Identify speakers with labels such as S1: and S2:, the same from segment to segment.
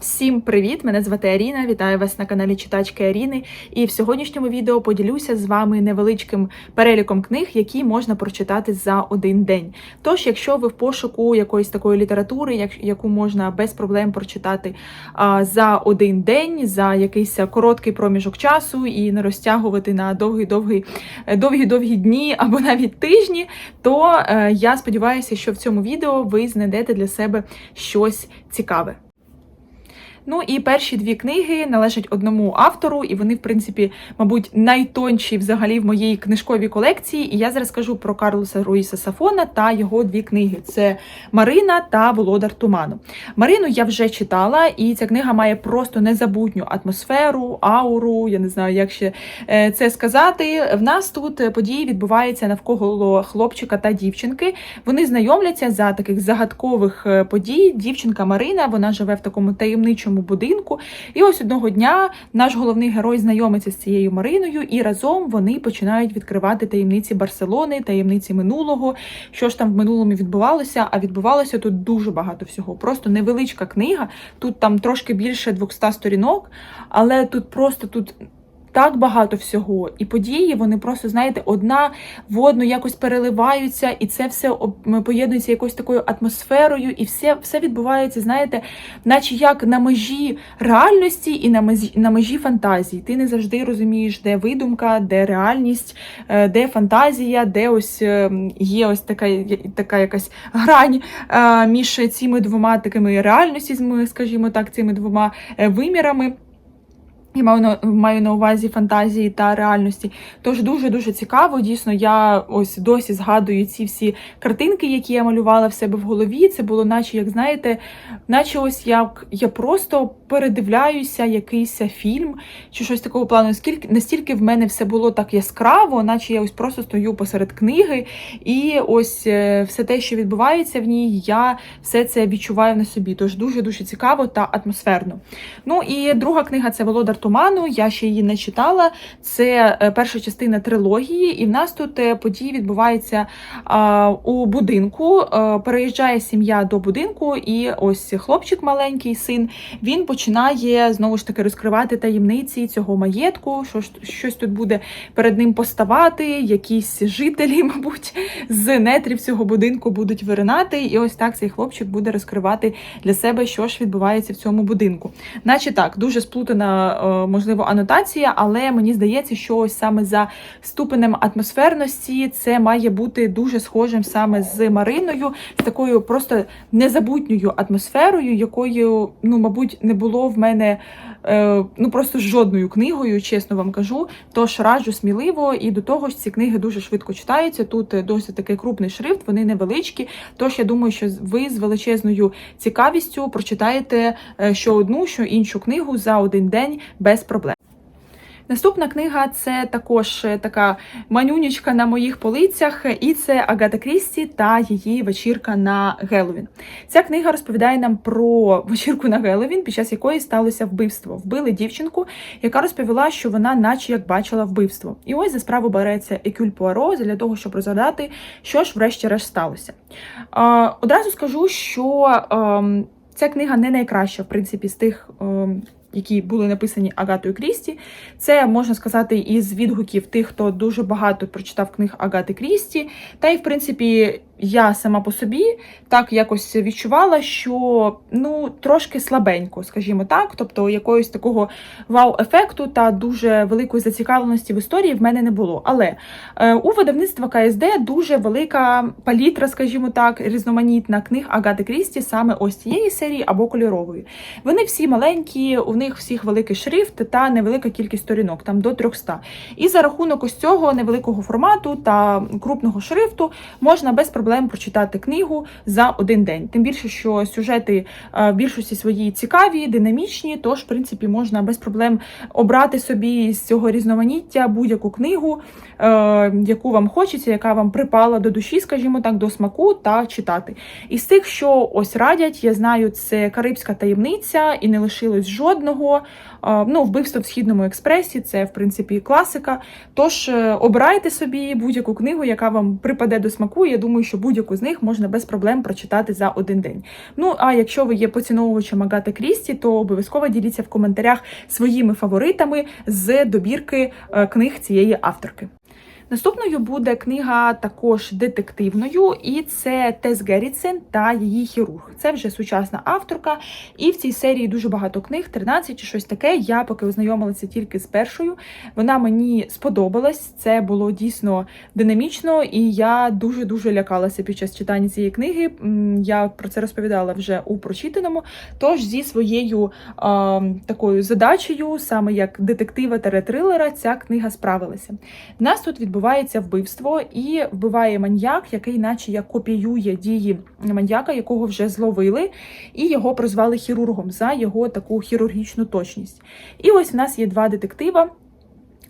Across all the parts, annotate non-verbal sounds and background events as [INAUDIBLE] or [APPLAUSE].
S1: Всім привіт! Мене звати Аріна. Вітаю вас на каналі Читачки Аріни. І в сьогоднішньому відео поділюся з вами невеличким переліком книг, які можна прочитати за один день. Тож, якщо ви в пошуку якоїсь такої літератури, яку можна без проблем прочитати за один день, за якийсь короткий проміжок часу і не розтягувати на довгі-довгі довгі-довгі дні або навіть тижні, то е, я сподіваюся, що в цьому відео ви знайдете для себе щось цікаве. Ну і перші дві книги належать одному автору, і вони, в принципі, мабуть, найтонші взагалі в моїй книжковій колекції. І я зараз скажу про Карлоса Руїса Сафона та його дві книги: це Марина та Володар Туману. Марину я вже читала, і ця книга має просто незабутню атмосферу, ауру. Я не знаю, як ще е, це сказати. В нас тут події відбуваються навколо хлопчика та дівчинки. Вони знайомляться за таких загадкових е, подій. Дівчинка Марина вона живе в такому таємничому будинку. І ось одного дня наш головний герой знайомиться з цією Мариною, і разом вони починають відкривати таємниці Барселони, таємниці минулого. Що ж там в минулому відбувалося? А відбувалося тут дуже багато всього. Просто невеличка книга. Тут там трошки більше 200 сторінок, але тут просто тут. Так багато всього, і події вони просто знаєте, одна в одну якось переливаються, і це все поєднується якоюсь такою атмосферою, і все, все відбувається, знаєте, наче як на межі реальності і на межі, на межі фантазії. Ти не завжди розумієш, де видумка, де реальність, е, де фантазія, де ось е, є ось така, така якась грань е, між цими двома такими реальностями, скажімо так, цими двома вимірами. Я маю на маю на увазі фантазії та реальності. Тож дуже дуже цікаво. Дійсно, я ось досі згадую ці всі картинки, які я малювала в себе в голові. Це було, наче, як знаєте, наче ось як я просто передивляюся якийсь фільм чи щось такого плану. Скільки настільки в мене все було так яскраво, наче я ось просто стою посеред книги, і ось е, все те, що відбувається в ній, я все це відчуваю на собі. Тож дуже дуже цікаво та атмосферно. Ну і друга книга це Володар Туману. Я ще її не читала. Це е, перша частина трилогії, і в нас тут е, події відбуваються у будинку. Е, Переїжджає сім'я до будинку, і ось хлопчик маленький син. Він починає знову ж таки розкривати таємниці цього маєтку. Що щось тут буде перед ним поставати, якісь жителі, [LAUGHS] мабуть, з нетрів цього будинку будуть виринати. І ось так цей хлопчик буде розкривати для себе, що ж відбувається в цьому будинку. Наче так, дуже сплутана, можливо, анотація, але мені здається, що ось саме за ступенем атмосферності це має бути дуже схожим саме з Мариною, з такою просто незабутньою атмосферою, якою, ну, мабуть, не було в мене е, ну просто жодною книгою, чесно вам кажу. Тож раджу сміливо, і до того ж ці книги дуже швидко читаються. Тут е, досить такий крупний шрифт, вони невеличкі. Тож я думаю, що ви з величезною цікавістю прочитаєте е, що одну, що іншу книгу за один день без проблем. Наступна книга це також е, така манюнічка на моїх полицях, і це Агата Крісті та її вечірка на Геловін. Ця книга розповідає нам про вечірку на Геловін, під час якої сталося вбивство. Вбили дівчинку, яка розповіла, що вона, наче як бачила вбивство. І ось за справу береться Екюль Пуаро для того, щоб розгадати, що ж врешті-решт сталося. Е, Одразу скажу, що ем, ця книга не найкраща, в принципі, з тих. Які були написані Агатою Крісті. Це можна сказати із відгуків тих, хто дуже багато прочитав книг Агати Крісті. Та й, в принципі, я сама по собі так якось відчувала, що ну трошки слабенько, скажімо так. Тобто якогось такого вау-ефекту та дуже великої зацікавленості в історії в мене не було. Але е, у видавництва КСД дуже велика палітра, скажімо так, різноманітна книг Агати Крісті, саме ось цієї серії або кольорової. Вони всі маленькі, у них всіх великий шрифт та невелика кількість сторінок, там до 300. І за рахунок ось цього невеликого формату та крупного шрифту можна без проблем прочитати книгу за один день. Тим більше, що сюжети е, в більшості своїй цікаві, динамічні, тож, в принципі, можна без проблем обрати собі з цього різноманіття будь-яку книгу, е, яку вам хочеться, яка вам припала до душі, скажімо так, до смаку, та читати. Із тих, що ось радять, я знаю, це Карибська таємниця і не лишилось жодного. Е, Ну, вбивство в східному експресі, це в принципі класика. Тож обирайте собі будь-яку книгу, яка вам припаде до смаку. Я думаю, що будь-яку з них можна без проблем прочитати за один день. Ну а якщо ви є поціновувачем Агати Крісті, то обов'язково діліться в коментарях своїми фаворитами з добірки е, книг цієї авторки. Наступною буде книга також детективною, і це Тес Геррітсен та її хірург. Це вже сучасна авторка, і в цій серії дуже багато книг, 13 чи щось таке. Я поки ознайомилася тільки з першою. Вона мені сподобалась. Це було дійсно динамічно, і я дуже дуже лякалася під час читання цієї книги. Я про це розповідала вже у прочитаному. Тож зі своєю е, такою задачею, саме як детектива та трилера, ця книга справилася. Нас тут відбувається вбивство і вбиває маньяк, який, наче як копіює дії маньяка, якого вже зловили, і його прозвали хірургом за його таку хірургічну точність. І ось в нас є два детектива.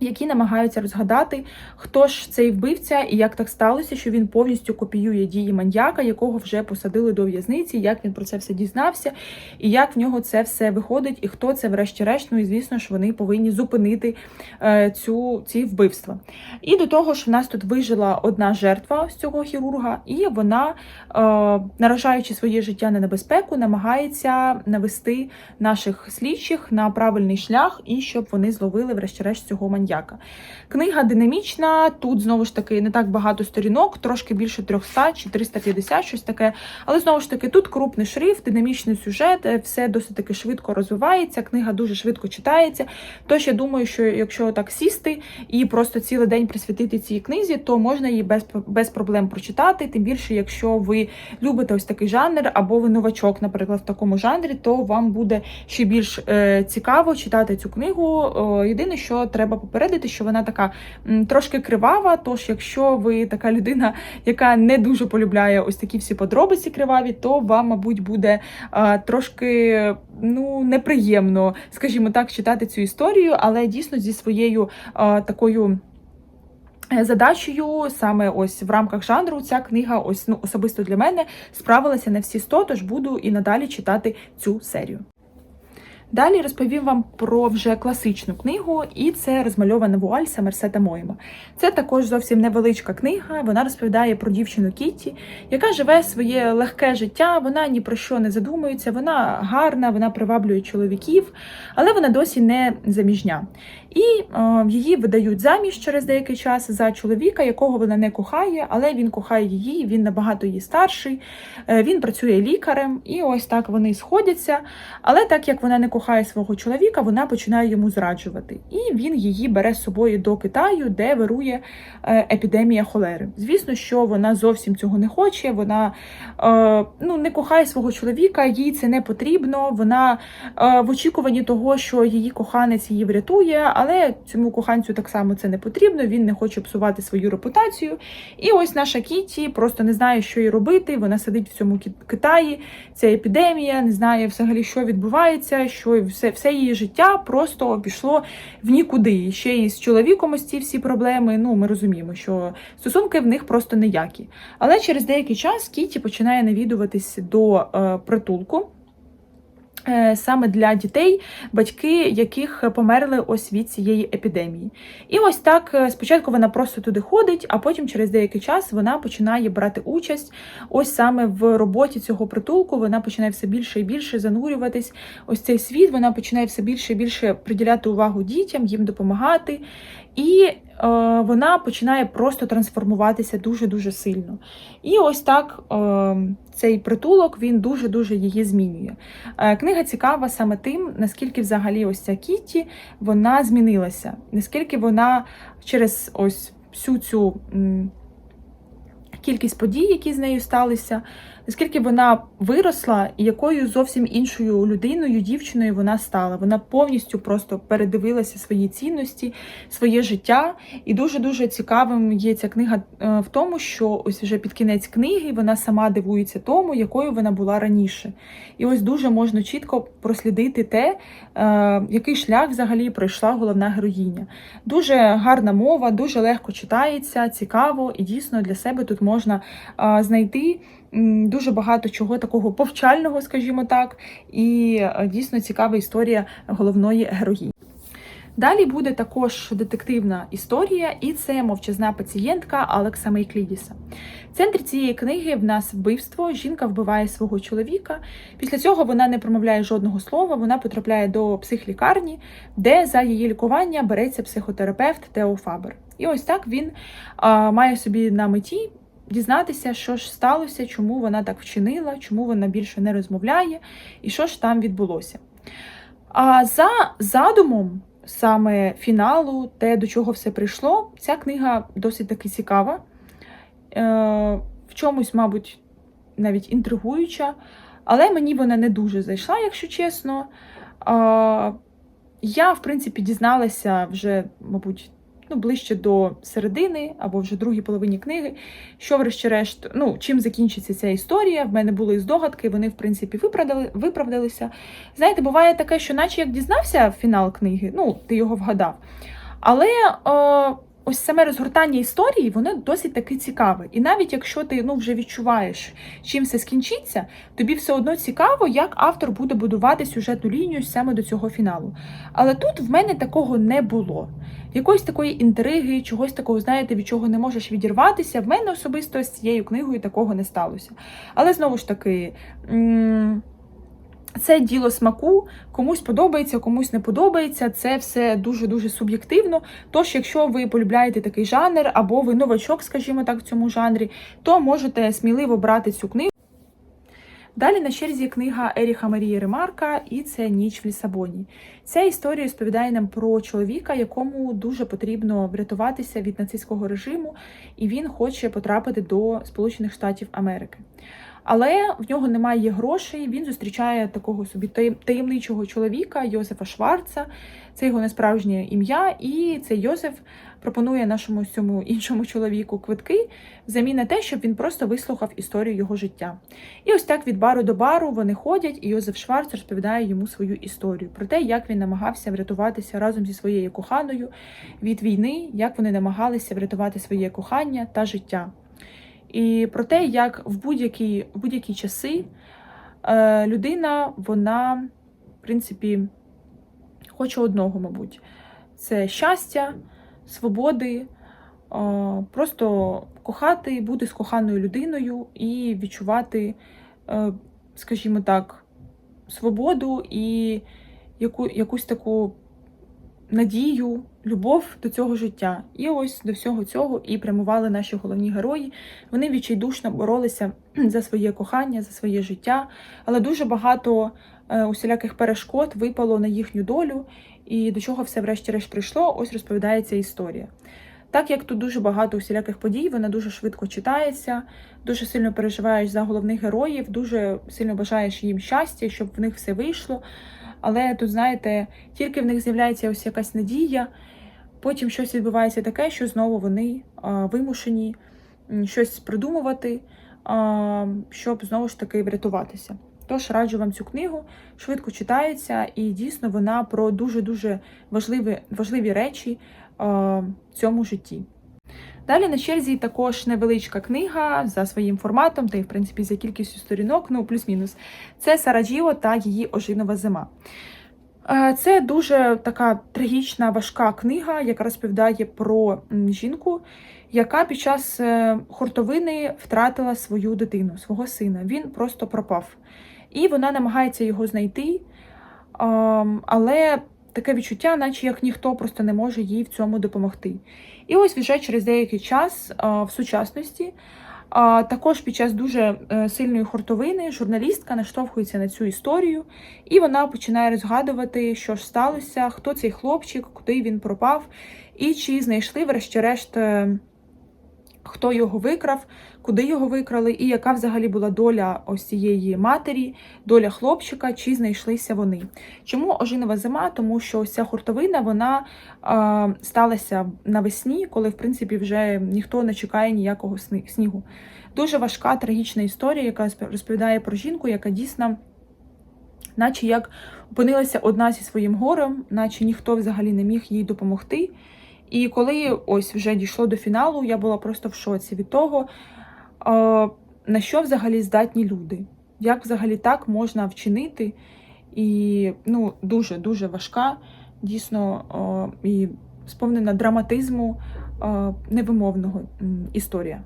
S1: Які намагаються розгадати, хто ж цей вбивця і як так сталося, що він повністю копіює дії маньяка, якого вже посадили до в'язниці, як він про це все дізнався, і як в нього це все виходить, і хто це, врешті-решт, ну і звісно ж, вони повинні зупинити е, цю ці вбивства. І до того ж, в нас тут вижила одна жертва з цього хірурга, і вона, е, наражаючи своє життя на небезпеку, намагається навести наших слідчих на правильний шлях і щоб вони зловили, врешті-решт, цього маньяка. Книга динамічна, тут знову ж таки не так багато сторінок, трошки більше 300 чи 350, щось таке. Але знову ж таки, тут крупний шрифт, динамічний сюжет, е, все досить таки швидко розвивається. Книга дуже швидко читається. Тож я думаю, що якщо так сісти і просто цілий день присвятити цій книзі, то можна її без, без проблем прочитати. Тим більше, якщо ви любите ось такий жанр, або ви новачок, наприклад, в такому жанрі, то вам буде ще більш е, цікаво читати цю книгу. Е, єдине, що треба попередити, що вона така трошки кривава. Тож, якщо ви така людина, яка не дуже полюбляє ось такі всі подробиці криваві, то вам, мабуть, буде трошки ну неприємно, скажімо так, читати цю історію, але дійсно зі своєю такою. е, Задачею саме ось в рамках жанру ця книга, ось ну особисто для мене, справилася на всі 100, тож буду і надалі читати цю серію. Далі розповім вам про вже класичну книгу, і це розмальована вуаль Самерсета Моїма. Це також зовсім невеличка книга. Вона розповідає про дівчину Кітті, яка живе своє легке життя. Вона ні про що не задумується, вона гарна, вона приваблює чоловіків, але вона досі не заміжня. І е, її видають заміж через деякий час за чоловіка, якого вона не кохає, але він кохає її, він набагато її старший, е, він працює лікарем, і ось так вони сходяться. Але так як вона не кохає свого чоловіка, вона починає йому зраджувати. І він її бере з собою до Китаю, де вирує е, епідемія холери. Звісно, що вона зовсім цього не хоче. Вона е, ну, не кохає свого чоловіка, їй це не потрібно. Вона е, в очікуванні того, що її коханець її врятує, але цьому коханцю так само це не потрібно. Він не хоче псувати свою репутацію. І ось наша Кіті просто не знає, що їй робити. Вона сидить в цьому Ки- Китаї. Це епідемія, не знає взагалі, що відбувається, що все, все її життя просто пішло в нікуди. Ще і з чоловіком ось ці всі проблеми. Ну, ми розуміємо, що стосунки в них просто ніякі. Але через деякий час Кіті починає навідуватись до е, притулку. Е, Саме для дітей, батьки яких померли ось від цієї епідемії. І ось так е, спочатку вона просто туди ходить, а потім через деякий час вона починає брати участь ось саме в роботі цього притулку. Вона починає все більше і більше занурюватись. Ось цей світ, вона починає все більше і більше приділяти увагу дітям, їм допомагати. І е, вона починає просто трансформуватися дуже-дуже сильно. І ось так е, цей притулок він дуже-дуже її змінює. Е, книга цікава саме тим, наскільки взагалі ось ця Кітті вона змінилася, наскільки вона через ось всю цю. Кількість подій, які з нею сталися, наскільки вона виросла і якою зовсім іншою людиною, дівчиною вона стала. Вона повністю просто передивилася свої цінності, своє життя. І дуже-дуже цікавим є ця книга е, в тому, що ось вже під кінець книги вона сама дивується тому, якою вона була раніше. І ось дуже можна чітко прослідити те, е, який шлях взагалі пройшла головна героїня. Дуже гарна мова, дуже легко читається, цікаво, і дійсно для себе тут можна е, знайти дуже багато чого такого повчального, скажімо так, і е, дійсно цікава історія головної героїні. Далі буде також детективна історія, і це мовчазна пацієнтка Алекса Мейклідіса. В центрі цієї книги в нас вбивство. Жінка вбиває свого чоловіка. Після цього вона не промовляє жодного слова. Вона потрапляє до психлікарні, де за її лікування береться психотерапевт Тео Фабер. І ось так він а, має собі на меті дізнатися, що ж сталося, чому вона так вчинила, чому вона більше не розмовляє, і що ж там відбулося. А за задумом саме фіналу, те, до чого все прийшло, ця книга досить таки цікава, е, в чомусь, мабуть, навіть інтригуюча, але мені вона не дуже зайшла, якщо чесно. Я, в принципі, дізналася вже, мабуть, ну, ближче до середини або вже другій половині книги, що, врешті-решт, ну, чим закінчиться ця історія. В мене були здогадки, вони, в принципі, виправдали, виправдалися. Знаєте, буває таке, що наче як дізнався фінал книги, ну, ти його вгадав. Але е, ось саме розгортання історії, воно досить таки цікаве. І навіть якщо ти ну, вже відчуваєш, чим все скінчиться, тобі все одно цікаво, як автор буде будувати сюжетну лінію саме до цього фіналу. Але тут в мене такого не було. Якоїсь такої інтриги, чогось такого, знаєте, від чого не можеш відірватися. В мене особисто з цією книгою такого не сталося. Але знову ж таки. м- це діло смаку, комусь подобається, комусь не подобається. Це все дуже-дуже суб'єктивно. Тож, якщо ви полюбляєте такий жанр, або ви новачок, скажімо так, в цьому жанрі, то можете сміливо брати цю книгу. Далі на черзі книга Еріха Марії Ремарка, і це Ніч в Лісабоні. Ця історія розповідає нам про чоловіка, якому дуже потрібно врятуватися від нацистського режиму, і він хоче потрапити до Сполучених Штатів Америки. Але в нього немає грошей. Він зустрічає такого собі таємничого чоловіка Йозефа Шварца. Це його несправжнє ім'я, і цей Йозеф пропонує нашому цьому іншому чоловіку квитки взамін на те, щоб він просто вислухав історію його життя. І ось так від бару до бару вони ходять, і Йозеф Шварц розповідає йому свою історію про те, як він намагався врятуватися разом зі своєю коханою від війни, як вони намагалися врятувати своє кохання та життя. І про те, як в будь-які будь-які часи е, людина, вона, в принципі, хоче одного, мабуть, це щастя, свободи, е, просто кохати, бути з коханою людиною і відчувати, е, скажімо так, свободу і яку, якусь таку надію, любов до цього життя. І ось до всього цього і прямували наші головні герої. Вони відчайдушно боролися [CLEARS THROAT] за своє кохання, за своє життя, але дуже багато е, усіляких перешкод випало на їхню долю, і до чого все, врешті-решт, прийшло, ось розповідається історія. Так як тут дуже багато усіляких подій, вона дуже швидко читається, дуже сильно переживаєш за головних героїв, дуже сильно бажаєш їм щастя, щоб в них все вийшло. Але тут, знаєте, тільки в них з'являється ось якась надія, потім щось відбувається таке, що знову вони вимушені щось придумувати, щоб знову ж таки врятуватися. Тож раджу вам цю книгу, швидко читається, і дійсно вона про дуже-дуже важливі важливі речі в цьому житті. Далі на черзі також невеличка книга за своїм форматом, та й, в принципі, за кількістю сторінок, ну плюс-мінус. Це Сараджіо та її ожинова зима. Е, це дуже така трагічна, важка книга, яка розповідає про жінку, яка під час е, хуртовини втратила свою дитину, свого сина. Він просто пропав. І вона намагається його знайти, але таке відчуття, наче як ніхто просто не може їй в цьому допомогти. І ось вже через деякий час в сучасності. Також під час дуже е, сильної хуртовини журналістка наштовхується на цю історію, і вона починає розгадувати, що ж сталося, хто цей хлопчик, куди він пропав, і чи знайшли, врешті-решт, е, хто його викрав, куди його викрали, і яка взагалі була доля ось цієї матері, доля хлопчика, чи знайшлися вони. Чому ожинова зима? Тому що ця хуртовина вона е, сталася навесні, коли в принципі вже ніхто не чекає ніякого снігу. Дуже важка трагічна історія, яка розповідає про жінку, яка дійсно. Наче як опинилася одна зі своїм горем, наче ніхто взагалі не міг їй допомогти. І коли ось вже дійшло до фіналу, я була просто в шоці від того, на що взагалі здатні люди, як взагалі так можна вчинити. І ну, дуже-дуже важка, дійсно і сповнена драматизму невимовного історія.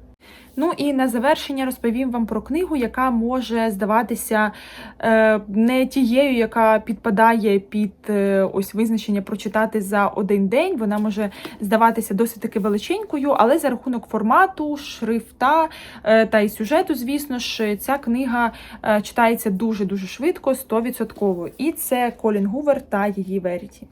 S1: Ну і на завершення розповім вам про книгу, яка може здаватися е, не тією, яка підпадає під е, ось визначення прочитати за один день. Вона може здаватися досить таки величенькою, але за рахунок формату, шрифта е, та й сюжету, звісно ж, ця книга читається дуже дуже швидко, 100%. І це Колін Гувер та її Веріті.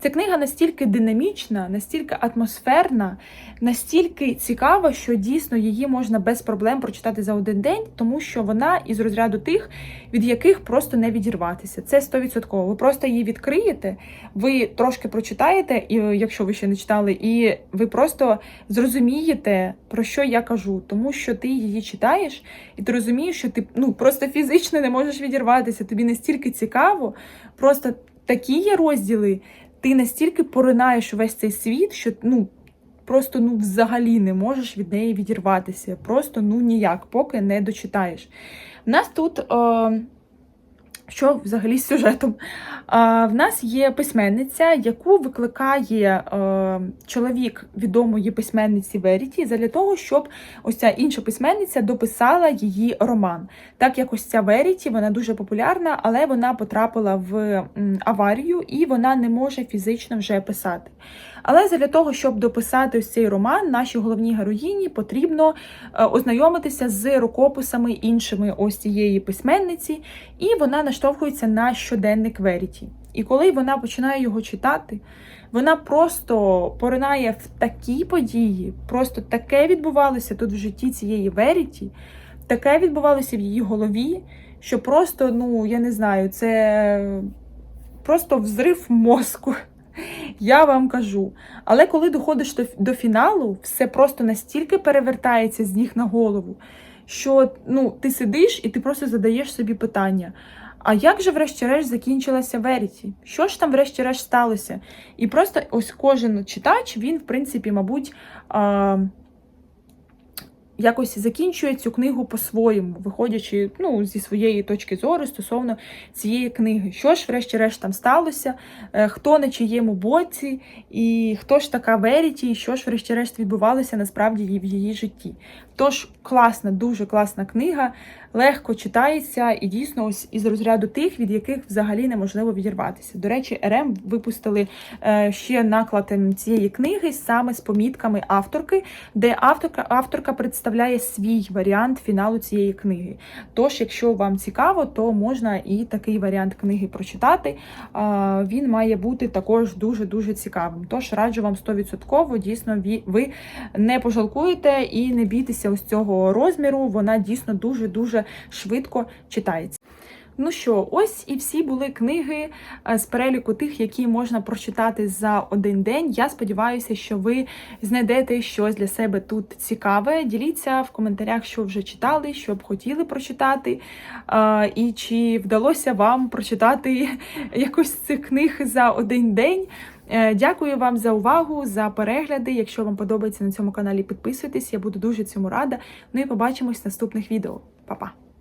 S1: Ця книга настільки динамічна, настільки атмосферна, настільки цікава, що дійсно її можна без проблем прочитати за один день, тому що вона із розряду тих, від яких просто не відірватися. Це 100%. Ви просто її відкриєте, ви трошки прочитаєте, і е, якщо ви ще не читали, і ви просто зрозумієте, про що я кажу, тому що ти її читаєш, і ти розумієш, що ти ну просто фізично не можеш відірватися. Тобі настільки цікаво, просто такі є розділи. Ти настільки поринаєш увесь цей світ, що ну просто ну взагалі не можеш від неї відірватися. Просто ну ніяк, поки не дочитаєш. У нас тут. Е, що взагалі з сюжетом? А, в нас є письменниця, яку викликає е, чоловік відомої письменниці Веріті для того, щоб ось ця інша письменниця дописала її роман. Так як ось ця Веріті, вона дуже популярна, але вона потрапила в аварію і вона не може фізично вже писати. Але для того, щоб дописати ось цей роман, нашій головній героїні потрібно е, ознайомитися з рукописами іншими ось цієї письменниці, і вона наштовхується на щоденник Веріті. І коли вона починає його читати, вона просто поринає в такі події, просто таке відбувалося тут в житті цієї Веріті, таке відбувалося в її голові, що просто, ну я не знаю, це просто взрив мозку. [LAUGHS] Я вам кажу. Але коли доходиш до, фіналу, все просто настільки перевертається з ніг на голову, що ну, ти сидиш і ти просто задаєш собі питання. А як же, врешті-решт, закінчилася Веріті? Що ж там, врешті-решт, сталося? І просто ось кожен читач, він, в принципі, мабуть, якось закінчує цю книгу по-своєму, виходячи ну, зі своєї точки зору стосовно цієї книги. Що ж, врешті-решт, там сталося, е, хто на чиєму боці, і хто ж така Веріті, і що ж, врешті-решт, відбувалося насправді в її житті. Тож класна, дуже класна книга, легко читається і дійсно ось із розряду тих, від яких взагалі неможливо відірватися. До речі, РМ випустили е, ще наклад ем, цієї книги саме з помітками авторки, де авторка, авторка представляє свій варіант фіналу цієї книги. Тож, якщо вам цікаво, то можна і такий варіант книги прочитати. Він має бути також дуже-дуже цікавим. Тож раджу вам 100%, дійсно, ви не пожалкуєте і не бійтеся ось цього розміру. Вона дійсно дуже-дуже швидко читається. Ну що, ось і всі були книги е, з переліку тих, які можна прочитати за один день. Я сподіваюся, що ви знайдете щось для себе тут цікаве. Діліться в коментарях, що вже читали, що б хотіли прочитати, е, і чи вдалося вам прочитати [LAUGHS] якусь з цих книг за один день. Е, Дякую вам за увагу, за перегляди. Якщо вам подобається на цьому каналі, підписуйтесь, я буду дуже цьому рада. Ну і побачимось в наступних відео. Па-па!